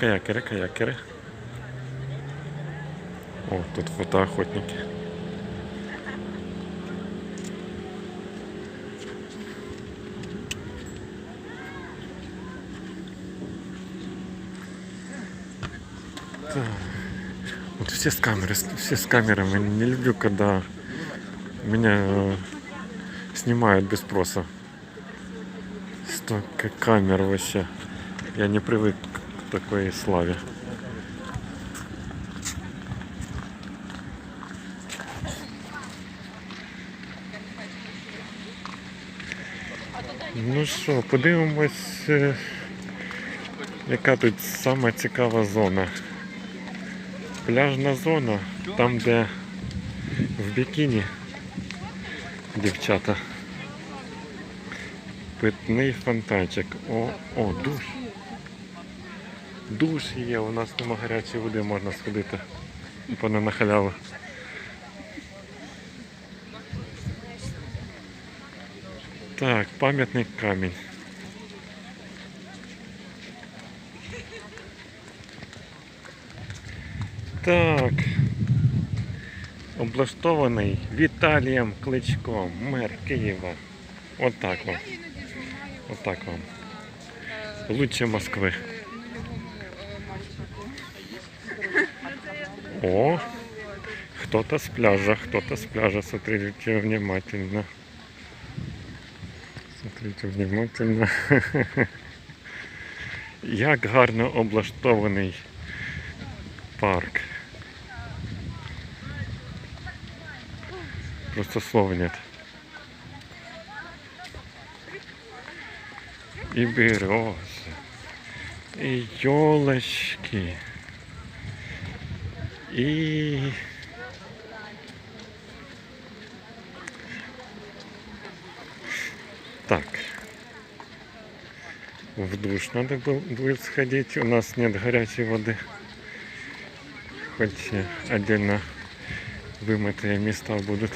Каякери, каякери. О, тут фотоохотники. Так. Вот все с камеры, все с камерами. Не люблю, когда меня снимают без спроса. Столько камер вообще. Я не привык к такой славе. Ну що, подивимось, е, яка тут сама цікава зона. Пляжна зона, там де в бікіні дівчата. Питний фонтанчик. О, о, душ. Душ є, у нас нема гарячої води, можна сходити. Пане на халяву. Так, пам'ятник камінь. Так. Облаштований Віталієм Кличком, мер Києва. Отак вам. Отак вам. Лучше Москви. О, кто-то с пляжа, кто-то с пляжа. Смотрите внимательно. Смотрите внимательно. Як гарно облаштований парк. Просто слов нет. И березы, и елочки, и так. В душ надо был, будет сходить. У нас нет горячей воды. Хоть э, отдельно вымытые места будут.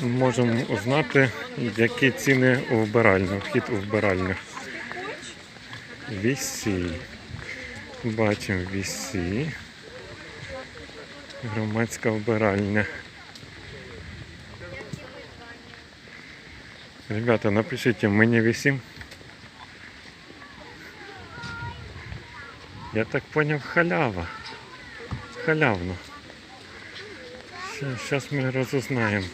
Можемо узнати, які ціни у вбиральню, вхід у вбиральню. Вісі. Бачимо вісі. Громадська вбиральня. Ребята, напишите, мы не висим. Я так понял, халява. Халявно. Сейчас мы разузнаем.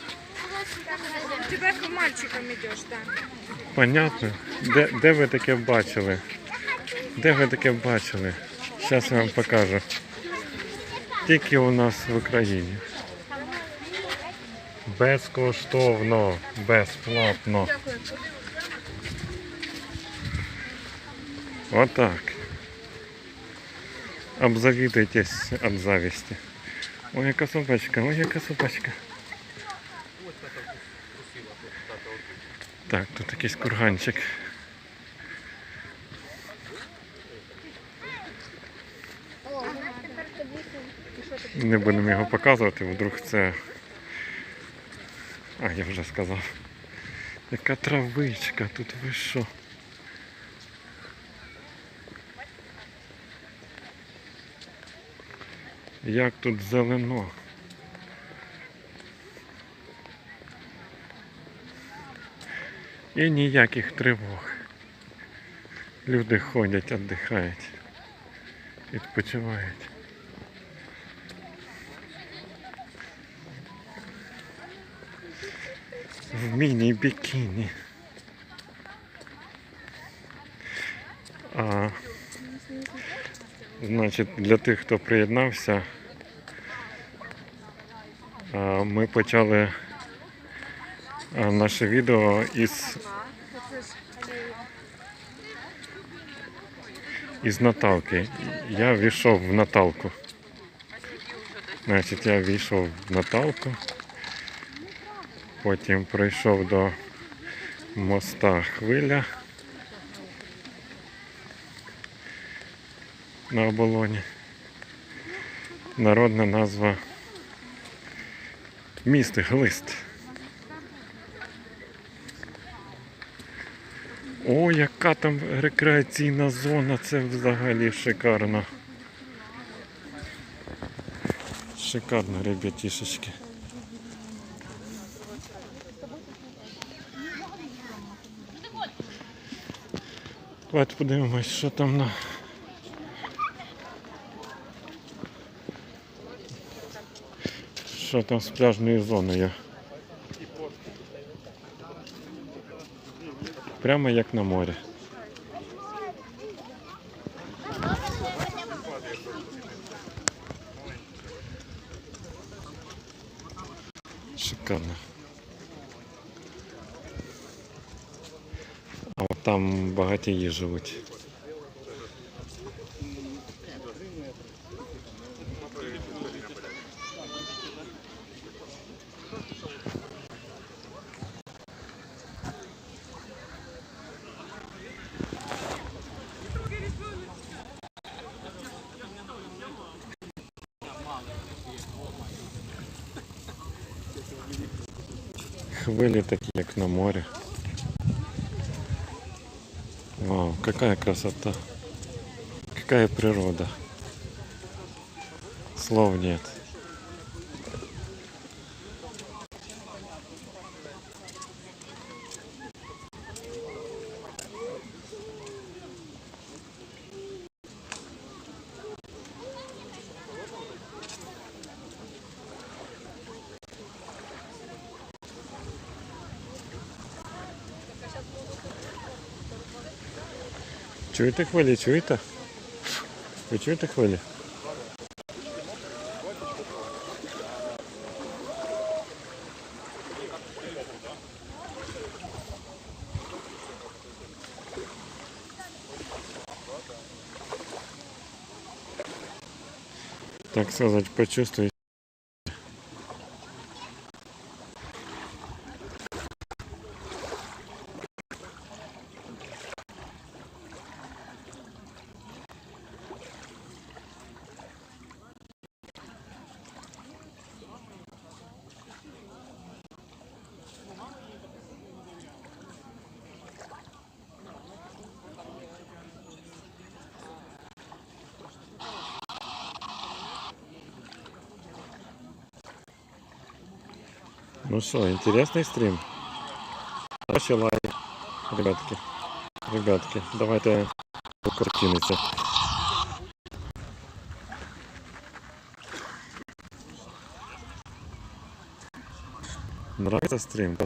Ты как мальчиком идешь, да? Понятно? Де, де ви таке бачили? Де ви таке бачили? Зараз я вам покажу. Тільки у нас в Україні. Безкоштовно, безплатно. Отак. Обзавидуйтесь от зависти. Ой, яка собачка, ой, яка собачка. Так, тут якийсь курганчик. Не будемо його показувати, вдруг це. А, я вже сказав. Яка травичка, тут ви що? Як тут зелено. І ніяких тривог. Люди ходять, віддихають, відпочивають. В міні-бікіні. Значить, для тих, хто приєднався, ми почали наше відео із із Наталки. Я війшов в Наталку. Значить, я війшов в Наталку. Потім прийшов до моста Хвиля на оболоні. Народна назва Міст глист. О, яка там рекреаційна зона, це взагалі шикарно. Шикарно, ребятішечки. Давайте подивимось, що там на. Що там з пляжною зоною? Прямо як на морі. Шикарно. А от там багатії живуть. Хвилі такі, як на морі. Вау, какая красота. Какая природа. Слов нет. Чуєте хвилі, чуєте? Ви чуєте хвилі? Так сказать, почувствуй. Ну что, интересный стрим? Ваши лайк, ребятки. Ребятки, давайте картиниться. Нравится стрим?